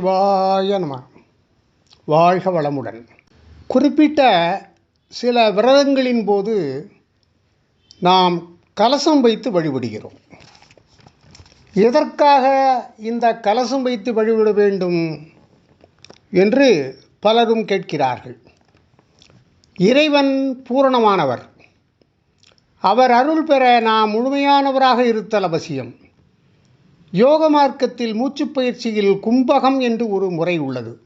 வாய நம. வாழ்க வளமுடன். குறிப்பிட்ட சில விரதங்களின் போது நாம் கலசம் வைத்து வழிபடுகிறோம். எதற்காக இந்த கலசம் வைத்து வழிபட வேண்டும் என்று பலரும் கேட்கிறார்கள். இறைவன் பூரணமானவர். அவர் அருள் பெற நாம் முழுமையானவராக இருத்தல் அவசியம். யோக மார்க்கத்தில் மூச்சு பயிற்சியில் கும்பகம் என்று ஒரு முறை உள்ளது.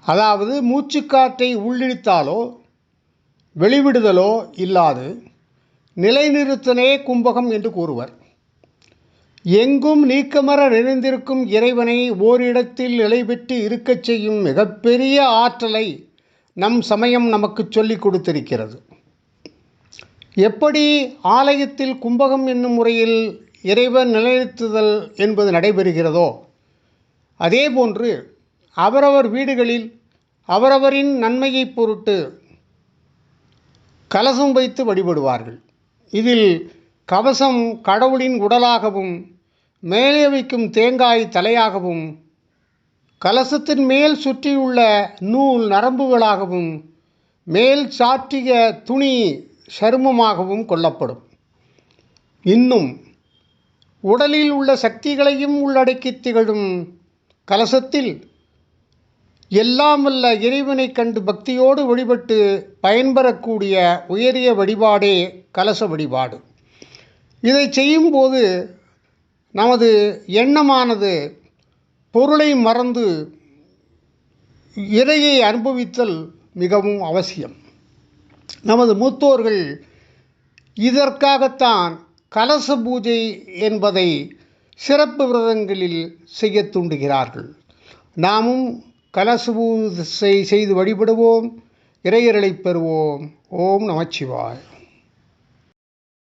அதாவது மூச்சுக்காற்றை உள்ளிழுத்தாலோ வெளிவிடுதலோ இல்லாது நிலைநிறுத்தனே கும்பகம் என்று கூறுவர். எங்கும் நீக்கமர நிறைந்திருக்கும் இறைவனை ஓரிடத்தில் நிலைபெற்று இருக்கச் செய்யும் மிகப்பெரிய ஆற்றலை நம் சமயம் நமக்கு சொல்லிக் கொடுத்திருக்கிறது. எப்படி ஆலயத்தில் கும்பகம் என்னும் முறையில் இறைவன் நிலைநிறுத்துதல் என்பது நடைபெறுகிறதோ? அதேபோன்று அவரவர் வீடுகளில் அவரவரின் நன்மையைப் பொருட்டு கலசம் வைத்து வழிபடுவார்கள். இதில் கவசம் கடவுளின் உடலாகவும் மேலே வைக்கும் தேங்காய் தலையாகவும் கலசத்தின் மேல் சுற்றியுள்ள நூல் நரம்புகளாகவும் மேல் சாற்றிய துணி சருமமாகவும் கொள்ளப்படும். இன்னும் உடலில் உள்ள சக்திகளையும் உள்ளடக்கி திகழும் கலசத்தில் எல்லாம் வல்ல இறைவனை கண்டு பக்தியோடு வழிபட்டு பயன்பெறக்கூடிய உயரிய வழிபாடே கலச வழிபாடு. இதை செய்யும்போது நமது எண்ணமானது பொருளை மறந்து இறையை அனுபவித்தல் மிகவும் அவசியம். நமது மூத்தோர்கள் இதற்காகத்தான் கலச பூஜை என்பதை சிறப்பு விரதங்களில் செய்ய தூண்டுகிறார்கள். நாமும் கலச பூஜை செய்து வழிபடுவோம் இறையர்களை பெறுவோம். ஓம் நமச்சிவாய்.